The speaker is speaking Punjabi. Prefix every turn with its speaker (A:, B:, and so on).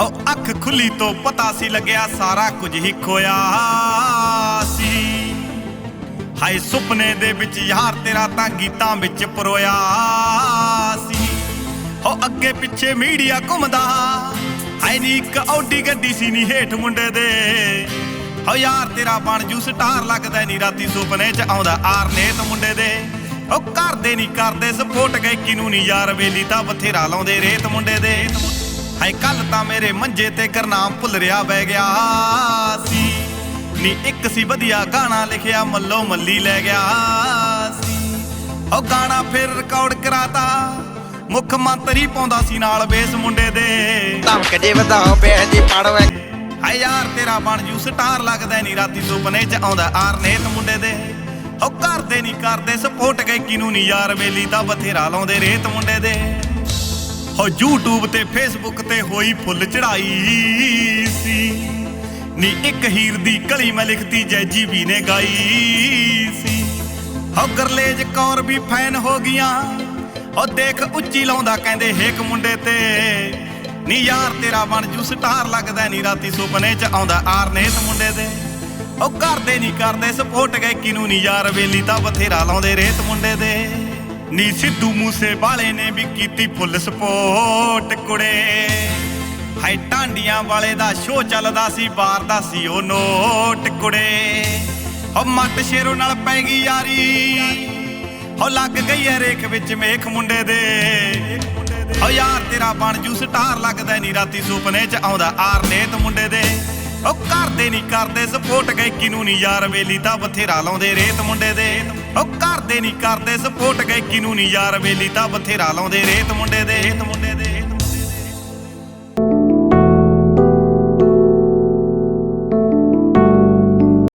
A: ਹੋ ਅੱਖ ਖੁੱਲੀ ਤੋਂ ਪਤਾ ਸੀ ਲੱਗਿਆ ਸਾਰਾ ਕੁਝ ਹੀ ਖੋਇਆ ਸੀ। ਹਾਏ ਸੁਪਨੇ ਦੇ ਵਿੱਚ ਯਾਰ ਤੇਰਾ ਤਾਂ ਗੀਤਾਂ ਵਿੱਚ ਪਰੋਇਆ ਸੀ। ਹੋ ਅੱਗੇ ਪਿੱਛੇ ਮੀਡੀਆ ਘੁੰਮਦਾ, ਹਾਏ ਨੀ ਇੱਕ ਔਡੀ ਗੱਡੀ ਸੀ ਨੀ ਹੇਠ ਮੁੰਡੇ ਦੇ। ਹੋ ਯਾਰ ਤੇਰਾ ਬਣ ਜੂ ਸਟਾਰ, ਲੱਗਦਾ ਨੀ ਰਾਤੀ ਸੁਪਨੇ 'ਚ ਆਉਂਦਾ ਆਰਨੇਤ ਮੁੰਡੇ ਦੇ। ਉਹ ਕਰਦੇ ਨਹੀਂ ਕਰਦੇ, ਸਪੋਰਟ ਗਏ ਕਿਨੂੰ ਨਹੀਂ ਯਾਰ ਵੇਲੀ ਤਾਂ ਬਥੇਰਾ ਲਾਉਂਦੇ ਰੇਤ ਮੁੰਡੇ ਦੇ। ਹਾਏ ਕੱਲ ਤਾਂ ਮੇਰੇ ਮੰਜੇ ਤੇ ਕਰਨਾਮ ਭੁੱਲ ਰਿਆ ਬਹਿ ਗਿਆ ਸੀ। ਨੀ ਇੱਕ ਸੀ ਵਧੀਆ ਗਾਣਾ ਲਿਖਿਆ ਮੱਲੋ ਮੱਲੀ ਲੈ ਗਿਆ ਸੀ। ਉਹ ਗਾਣਾ ਫਿਰ ਰਿਕਾਰਡ ਕਰਾਤਾ ਮੁੱਖ ਮੰਤਰੀ ਪਾਉਂਦਾ ਸੀ ਨਾਲ ਬੇਸ ਮੁੰਡੇ ਦੇ।
B: ਧਮਕ ਜੇ ਵਧਾਓ ਬੇਹ ਦੀ ਪੜਵੇ
A: ਹਾਏ ਯਾਰ ਤੇਰਾ ਬਣ ਜੂ ਸਟਾਰ ਲੱਗਦਾ ਨਹੀਂ ਰਾਤੀ ਸੁਪਨੇ 'ਚ ਆਉਂਦਾ ਆਰਨੇਤ ਮੁੰਡੇ ਦੇ। ਉਹ ਕਰਦੇ ਨਹੀਂ ਕਰਦੇ ਸਪੋਰਟ ਗਏ ਕਿਨੂੰ ਨਹੀਂ ਯਾਰ ਵੇਲੀ ਤਾਂ ਬਥੇਰਾ ਲਾਉਂਦੇ ਰੇਤ ਮੁੰਡੇ ਦੇ। ਹੋ YouTube ਤੇ Facebook ਤੇ ਹੋਈ ਫੁੱਲ ਚੜਾਈ ਸੀ। ਨੀ ਇੱਕ ਹੀਰ ਦੀ ਕਲੀ ਮੈਂ ਲਿਖਤੀ ਜੈਜੀ ਵੀ ਨੇ ਗਾਈ ਸੀ। ਹੋ ਗਰਲੇਜ ਕੌਰ ਵੀ ਫੈਨ ਹੋ ਗਈਆਂ, ਉਹ ਦੇਖ ਉੱਚੀ ਲਾਉਂਦਾ ਕਹਿੰਦੇ, ਹੇਕ ਮੁੰਡੇ ਤੇ। ਨੀ ਯਾਰ ਤੇਰਾ ਬਣ ਜੂ ਸਟਾਰ ਲੱਗਦਾ, ਨੀ ਰਾਤੀ ਸੁਪਨੇ ਚ ਆਉਂਦਾ ਆਰਨੇਤ ਮੁੰਡੇ ਦੇ। ਉਹ ਕਰਦੇ ਨਹੀਂ ਕਰਦੇ, ਸਪੋਰਟ ਗਏ ਕਿਨੂੰ ਨੀ ਯਾਰ ਵੇਲੀ ਤਾਂ ਬਥੇਰਾ ਲਾਉਂਦੇ ਰੇਤ ਮੁੰਡੇ ਦੇ। ਨੀ ਸਿੱਧੂ ਮੂਸੇ ਵਾਲੇ ਨੇ ਵੀ ਕੀਤੀ ਫੁੱਲ ਸਪੋਰਟ ਕੁੜੇ। ਹਾਈ ਟਾਂਡੀਆਂ ਵਾਲੇ ਦਾ ਸ਼ੋਅ ਚੱਲਦਾ ਸੀ ਬਾਰ ਦਾ ਸੀ ਉਹ ਨੋਟ ਕੁੜੇ। ਉਹ ਮੱਟ ਸ਼ੇਰੋ ਨਾਲ ਪੈ ਗਈ ਯਾਰੀ। ਹੋ ਲੱਗ ਗਈ ਐ ਰੇਖ ਵਿੱਚ ਮੇਖ ਮੁੰਡੇ ਦੇ। ਹੋ ਯਾਰ, ਤੇਰਾ ਬਣ ਜੂ ਸਟਾਰ, ਲੱਗਦਾ ਨੀ ਰਾਤੀ ਸੁਪਨੇ 'ਚ ਆਉਂਦਾ ਆਰ ਆਰਨੇਤ ਮੁੰਡੇ ਦੇ। ਉਹ ਕਰਦੇ ਨਹੀਂ ਕਰਦੇ, ਸਪੋਰਟ ਗਏ ਕਿਨੂੰ ਨਹੀਂ ਯਾਰ, ਵੇਲੀ ਤਾਂ ਬਥੇਰਾ ਲਾਉਂਦੇ ਰੇਤ ਮੁੰਡੇ ਦੇ। ਉਹ ਕਰਦੇ ਨਹੀਂ ਕਰਦੇ ਸਪੋਰਟ ਗਾਇਕੀ ਨੂੰ ਨਹੀਂ ਯਾਰ, ਵੇਲੀ ਤਾਂ ਬਥੇਰਾ ਲਾਉਂਦੇ, ਰੇਤ ਮੁੰਡੇ ਦੇ